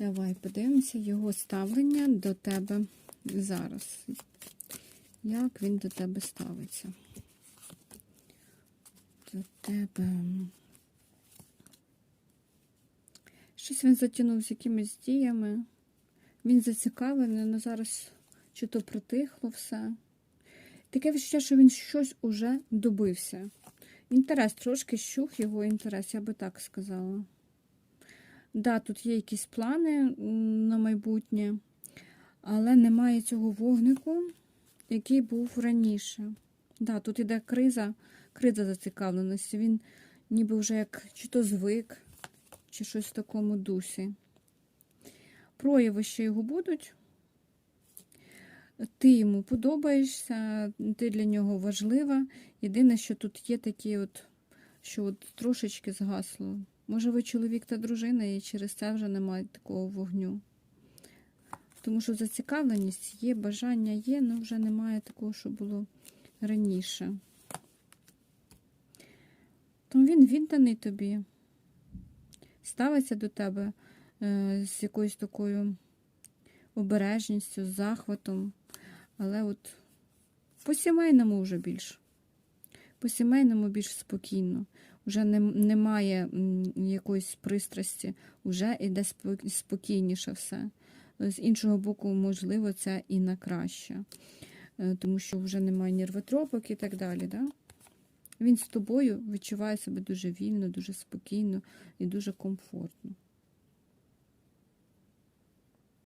Давай подивимося його ставлення до тебе зараз. Як він до тебе ставиться? До тебе. Щось він затягнув з якимись діями. Він зацікавлений, але зараз чи то притихло все. Таке відчуття, що він щось уже добився. Інтерес трошки щух його інтерес, я би так сказала. Да, тут є якісь плани на майбутнє, але немає цього вогнику, який був раніше. Да, тут іде криза, криза зацікавленості. Він ніби вже як чи то звик, чи щось в такому дусі. Прояви ще його будуть. Ти йому подобаєшся, ти для нього важлива. Єдине, що тут є такі, от, що от трошечки згасло. Може, ви чоловік та дружина, і через це вже немає такого вогню. Тому що зацікавленість є, бажання є, але вже немає такого, що було раніше. Тому він відданий тобі, ставиться до тебе е, з якоюсь такою обережністю, захватом. Але от по сімейному вже більш. По сімейному більш спокійно. Вже не, немає якоїсь пристрасті, вже йде спокійніше все. З іншого боку, можливо, це і на краще, Е, тому що вже немає нервотропок і так далі. Да? Він з тобою відчуває себе дуже вільно, дуже спокійно і дуже комфортно.